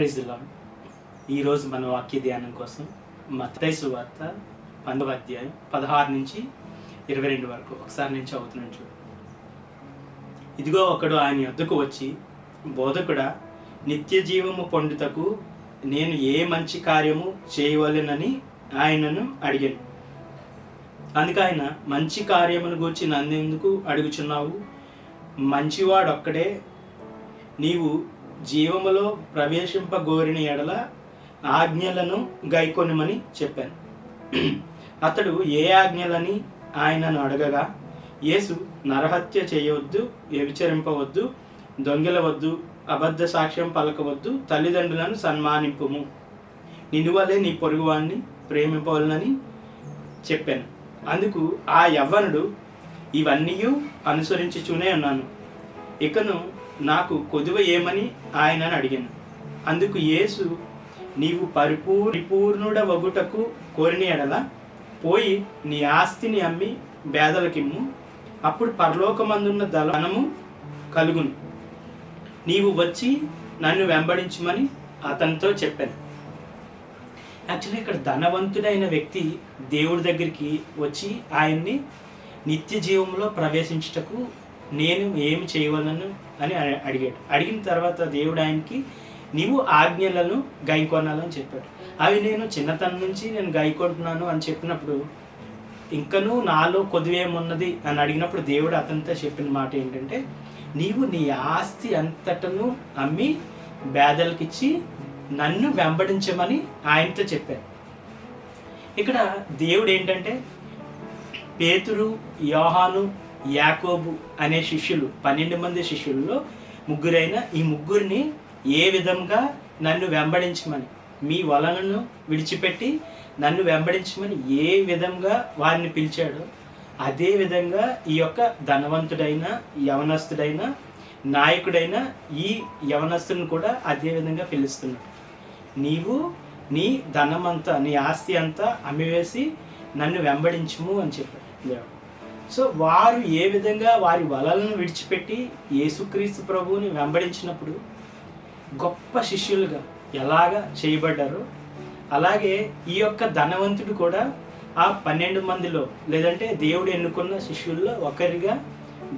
Praise lord ఈరోజు మన వాక్య ధ్యానం కోసం మతైసు వార్త పందవ అధ్యాయం పదహారు నుంచి ఇరవై రెండు వరకు. ఒకసారి నుంచి అవుతున్నాను చూడు. ఇదిగో ఒకడు ఆయన యొద్దకు వచ్చి బోధకుడా నిత్య జీవము పొందుటకు నేను ఏ మంచి కార్యము చేయవలెనని ఆయనను అడిగాను. అందుకు ఆయన మంచి కార్యమును గూర్చి నన్నెందుకు అడుగుచున్నావు? మంచివాడొక్కడే నీవు జీవములో ప్రవేశింపగోరిన ఎడల ఆజ్ఞలను గైకొనమని చెప్పాను. అతడు ఏ ఆజ్ఞలని ఆయనను అడగగా యేసు నరహత్య చేయవద్దు వ్యభిచరింపవద్దు దొంగలవద్దు అబద్ధ సాక్ష్యం పలకవద్దు తల్లిదండ్రులను సన్మానింపుము. నినువలే నీ పొరుగువాణ్ణి ప్రేమింపవలనని చెప్పాను. అందుకు ఆ యవ్వనుడు ఇవన్నీ అనుసరించుచూనే ఉన్నాను. ఇకను నాకు కొదువ ఏమని ఆయనను అడిగాను. అందుకు యేసు నీవు పరిపూర్ పరిపూర్ణుడ వగుటకు కోరిన ఎడల పోయి నీ ఆస్తిని అమ్మి పేదలకిమ్ము అప్పుడు పరలోకమందున్న ధనము కలుగును. నీవు వచ్చి నన్ను వెంబడించమని అతనితో చెప్పాను. యాక్చువల్లీ ఇక్కడ ధనవంతుడైన వ్యక్తి దేవుడి దగ్గరికి వచ్చి ఆయన్ని నిత్య జీవంలో ప్రవేశించుటకు నేను ఏమి చేయవలను అని అడిగాడు. అడిగిన తర్వాత దేవుడు ఆయనకి నీవు ఆజ్ఞలను గైకొనాలని చెప్పాడు. అవి నేను చిన్నతనం నుంచి నేను గాయకొంటున్నాను అని చెప్పినప్పుడు ఇంకనూ నాలో కొద్దివేమున్నది? అని అడిగినప్పుడు దేవుడు అతనితో చెప్పిన మాట ఏంటంటే నీవు నీ ఆస్తి అంతటను అమ్మి బేదలకిచ్చి నన్ను వెంబడించమని ఆయనతో చెప్పాను. ఇక్కడ దేవుడు ఏంటంటే పేతురు యోహాను యాకోబు అనే శిష్యులు పన్నెండు మంది శిష్యుల్లో ముగ్గురైన ఈ ముగ్గురిని ఏ విధంగా నన్ను వెంబడించమని మీ వలనను విడిచిపెట్టి నన్ను వెంబడించమని ఏ విధంగా వారిని పిలిచాడో అదే విధంగా ఈ యొక్క ధనవంతుడైన యవనస్తుడైన నాయకుడైన ఈ యవనస్తుని కూడా అదే విధంగా పిలుస్తున్నాడు. నీవు నీ ధనమంతా నీ ఆస్తి అంతా అమ్మివేసి నన్ను వెంబడించుము అని చెప్పాడు. దేవుడు సో వారు ఏ విధంగా వారి వలలను విడిచిపెట్టి యేసుక్రీస్తు ప్రభువుని వెంబడించినప్పుడు గొప్ప శిష్యులుగా ఎలాగా చేయబడ్డారో అలాగే ఈ యొక్క ధనవంతుడు కూడా ఆ పన్నెండు మందిలో లేదంటే దేవుడు ఎన్నుకున్న శిష్యుల్లో ఒకరిగా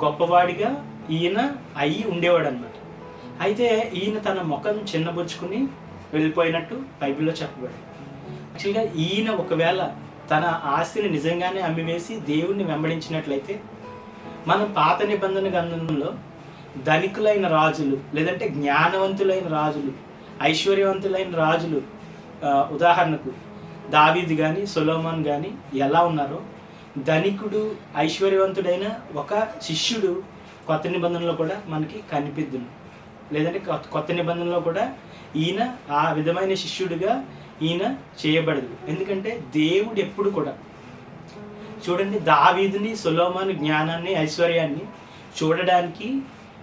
గొప్పవాడిగా ఈయన అయ్యి ఉండేవాడు అనమాట అయితే ఈయన తన ముఖం చిన్నబుచ్చుకుని వెళ్ళిపోయినట్టు బైబిల్లో చెప్పబడి యాక్చువల్గా ఈయన ఒకవేళ తన ఆస్తిని నిజంగానే అమ్మివేసి దేవుణ్ణి వెంబడించినట్లయితే మనం పాత నిబంధన గ్రంథంలో ధనికులైన రాజులు లేదంటే జ్ఞానవంతులైన రాజులు ఐశ్వర్యవంతులైన రాజులు ఉదాహరణకు దావీది కానీ సొలోమాన్ కానీ ఎలా ఉన్నారో ధనికుడు ఐశ్వర్యవంతుడైన ఒక శిష్యుడు కొత్త నిబంధనలో కూడా మనకి కనిపిద్దును. లేదంటే కొత్త కొత్త నిబంధనలో కూడా ఈయన ఆ విధమైన శిష్యుడిగా ఈయన చేయబడదు. ఎందుకంటే దేవుడు ఎప్పుడు కూడా చూడండి దావీదుని సొలోమాను జ్ఞానాన్ని ఐశ్వర్యాన్ని చూడడానికి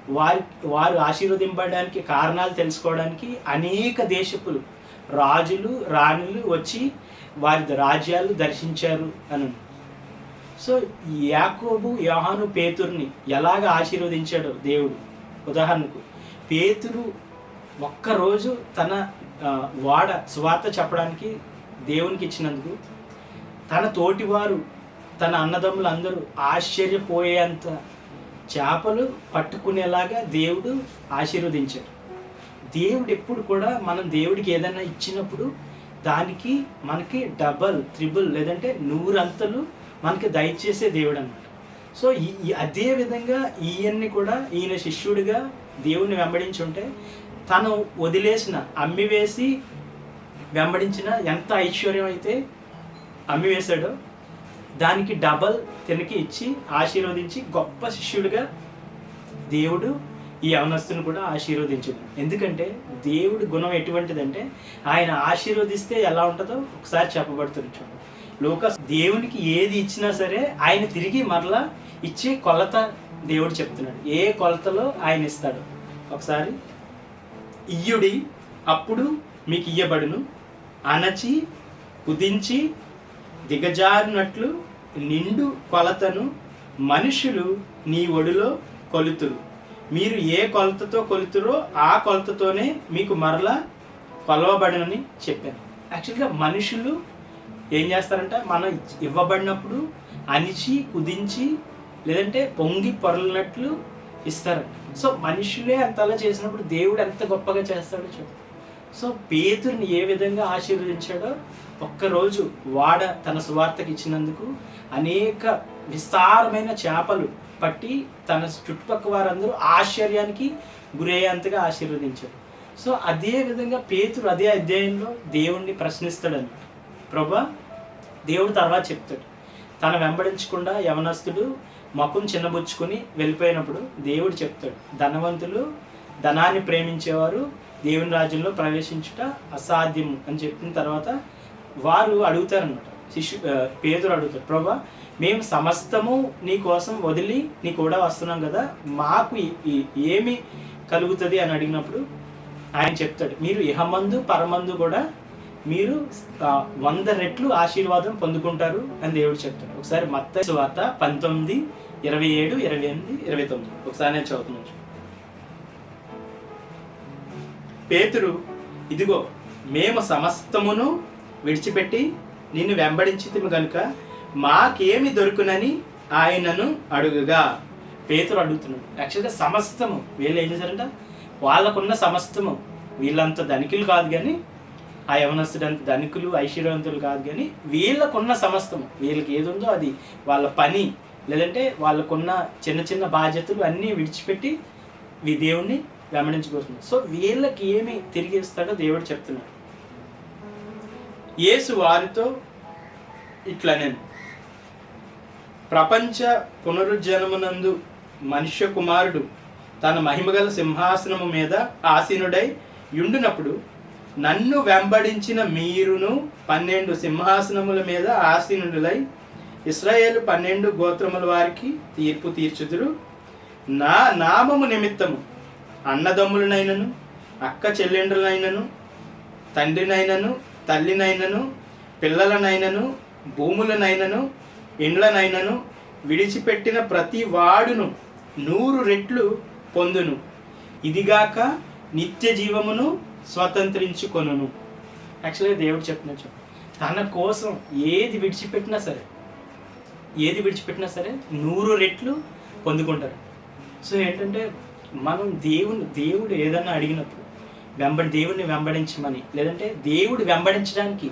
వారి వారు ఆశీర్వదింపడానికి కారణాలు తెలుసుకోవడానికి అనేక దేశపులు రాజులు రాణులు వచ్చి వారి రాజ్యాలు దర్శించారు అని సో యాకోబు యోహాను పేతుర్ని ఎలాగ ఆశీర్వదించాడో దేవుడు? ఉదాహరణకు పేతురు ఒక్కరోజు తన వాడ సువార్త చెప్పడానికి దేవునికి ఇచ్చినందుకు తన తోటివారు తన అన్నదమ్ములు అందరూ ఆశ్చర్యపోయేంత చేపలు పట్టుకునేలాగా దేవుడు ఆశీర్వదించాడు దేవుడు ఎప్పుడు కూడా మనం దేవుడికి ఏదైనా ఇచ్చినప్పుడు దానికి మనకి డబల్ త్రిబుల్ లేదంటే నూరంతలు మనకి దయచేసే దేవుడు అన్నమాట సో ఈ అదే విధంగా ఈయన్ని కూడా ఈయన శిష్యుడిగా దేవుణ్ణి వెంబడించి ఉంటే తను వదిలేసిన అమ్మివేసి వెంబడించిన ఎంత ఐశ్వర్యం అయితే అమ్మివేశాడో దానికి డబల్ తినకి ఇచ్చి ఆశీర్వదించి గొప్ప శిష్యుడిగా దేవుడు ఈ యవనస్తుని కూడా ఆశీర్వదించడు. ఎందుకంటే దేవుడి గుణం ఎటువంటిదంటే ఆయన ఆశీర్వదిస్తే ఎలా ఉంటుందో ఒకసారి చెప్పబడుతుంది చూడండి లోక దేవునికి ఏది ఇచ్చినా సరే ఆయన తిరిగి మరలా ఇచ్చే కొలత దేవుడు చెప్తున్నాడు. ఏ కొలతలో ఆయన ఇస్తాడు? ఒకసారి ఇయ్యుడి అప్పుడు మీకు ఇయ్యబడును అణచి కుదించి దిగజారినట్లు నిండు కొలతను మనుషులు నీ ఒడిలో కొలుతురు. మీరు ఏ కొలతతో కొలుతురో ఆ కొలతతోనే మీకు మరలా కొలవబడనని చెప్పాను. యాక్చువల్గా మనుషులు ఏం చేస్తారంటే? మనం ఇవ్వబడినప్పుడు అణిచి కుదించి లేదంటే పొంగి పొరలినట్లు ఇస్తారు. సో మనుషులే అంతలా చేసినప్పుడు దేవుడు ఎంత గొప్పగా చేస్తాడో చెప్పు. సో పేతుర్ని ఏ విధంగా ఆశీర్వదించాడో ఒక్కరోజు వాడ తన సువార్తకి ఇచ్చినందుకు అనేక విస్తారమైన చేపలు పట్టి తన చుట్టుపక్కల వారందరూ ఆశ్చర్యానికి గురయ్యేంతగా ఆశీర్వదించాడు. సో అదే విధంగా పేతురు అదే అధ్యాయంలో దేవుణ్ణి ప్రశ్నిస్తాడన్నమాట ప్రభా దేవుడు తర్వాత చెప్తాడు. తన వెంబడించకుండా యవనస్తుడు ముఖం చిన్నబుచ్చుకొని వెళ్ళిపోయినప్పుడు దేవుడు చెప్తాడు ధనవంతులు ధనాన్ని ప్రేమించేవారు దేవుని రాజ్యంలో ప్రవేశించుట అసాధ్యము అని చెప్పిన తర్వాత వారు అడుగుతారనమాట శిష్యు పేదలు పేదరు అడుగుతారు ప్రభా మేము సమస్తము నీ కోసం వదిలి నీ కూడా వస్తున్నాం కదా మాకు ఏమి కలుగుతుంది? అని అడిగినప్పుడు ఆయన చెప్తాడు మీరు ఇహమందు పరమందు కూడా మీరు వంద రెట్లు ఆశీర్వాదం పొందుకుంటారు అని దేవుడు చెప్తాడు. ఒకసారి మత్త వార్త పంతొమ్మిది ఇరవై ఏడు ఇరవై ఎనిమిది ఇరవై తొమ్మిది. ఒకసారి నేను చదువుతున్నాను పేతురు ఇదిగో మేము సమస్తమును విడిచిపెట్టి నిన్ను వెంబడించితిమి కనుక మాకేమి దొరుకునని ఆయనను అడుగుగా. పేతురు అడుగుతున్నాడు. యాక్చువల్గా సమస్తము వీళ్ళు ఏం చేశారంట? వాళ్ళకున్న సమస్తము వీళ్ళంత ధనికులు కాదు కానీ ఆ యవనస్తుడంత ధనికులు ఐశ్వర్యవంతులు కాదు కానీ వీళ్ళకున్న సమస్తం వీళ్ళకి ఏది ఉందో అది వాళ్ళ పని. లేదంటే వాళ్ళకున్న చిన్న చిన్న బాధ్యతలు అన్నీ విడిచిపెట్టి వీ దేవుణ్ణి వెంబడించుకుంటున్నారు సో వీళ్ళకి ఏమి తిరిగి ఇస్తాడో దేవుడు చెప్తున్నాడు. యేసు వారితో ఇట్లా నేను ప్రపంచ పునరుజ్జనమునందు మనుష్య కుమారుడు తన మహిమగల సింహాసనము మీద ఆసీనుడై యుండునప్పుడు నన్ను వెంబడించిన మీరును పన్నెండు సింహాసనముల మీద ఆసీనుడులై ఇస్రాయేల్ పన్నెండు గోత్రముల వారికి తీర్పు తీర్చుదురు. నా నామము నిమిత్తము అన్నదమ్ములనైనను అక్క చెల్లెండ్రులైనను తండ్రినైనను తల్లినైనను పిల్లలనైనను భూములనైనను ఇండ్లనైనను విడిచిపెట్టిన ప్రతి వాడును నూరు రెట్లు పొందును. ఇదిగాక నిత్య జీవమును స్వతంత్రించుకొను యాక్చువల్గా దేవుడు చెప్తున్నచ్చు తన కోసం ఏది విడిచిపెట్టినా సరే ఏది విడిచిపెట్టినా సరే నూరు రెట్లు పొందుకుంటారు. సో ఏంటంటే మనం దేవుని దేవుడు ఏదన్నా అడిగినప్పుడు వెంబడి దేవుడిని వెంబడించమని లేదంటే దేవుడు వెంబడించడానికి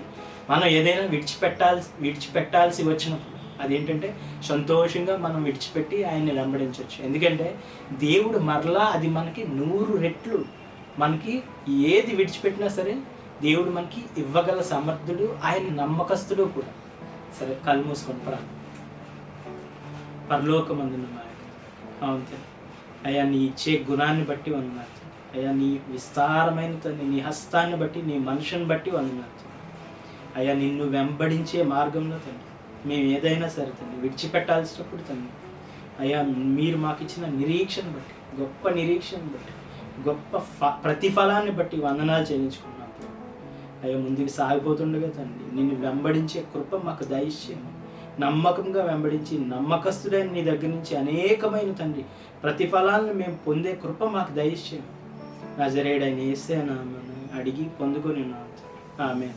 మనం ఏదైనా విడిచిపెట్టాల్సి విడిచిపెట్టాల్సి వచ్చినప్పుడు అదేంటంటే సంతోషంగా మనం విడిచిపెట్టి ఆయన్ని వెంబడించవచ్చు. ఎందుకంటే దేవుడు మరలా అది మనకి నూరు రెట్లు మనకి ఏది విడిచిపెట్టినా సరే దేవుడు మనకి ఇవ్వగల సమర్థుడు ఆయన నమ్మకస్తుడు కూడా. సరే కళ్ళు మూసుకొని ప్రాణం పరలోకమందున అవును అయ్యా నీ ఇచ్చే గుణాన్ని బట్టి వందనాలు అయ్యా నీ విస్తారమైన నీ హస్తాన్ని బట్టి నీ మనుషుని బట్టి వందనాలు అయ్యా నిన్ను వెంబడించే మార్గంలో తండ్రి. మేము ఏదైనా సరే తండ్రి విడిచిపెట్టాల్సినప్పుడు తండ్రి. అయ్యా మీరు మాకు ఇచ్చిన నిరీక్షణ బట్టి గొప్ప నిరీక్షను బట్టి గొప్ప ఫ ప్రతిఫలాన్ని బట్టి వందనాలు చెల్లించుకున్నాం. అయ్యో ముందుకు సాగిపోతుండగా తండ్రి నిన్ను వెంబడించే కృప మాకు దయచేయము నమ్మకంగా వెంబడించి నమ్మకస్తుడైన నీ దగ్గర నుంచి అనేకమైన తండ్రి ప్రతిఫలాలను మేము పొందే కృప మాకు దయచేయము నజరేడైన వేసే నామను అడిగి పొందుకొని ఉన్నాం ఆమె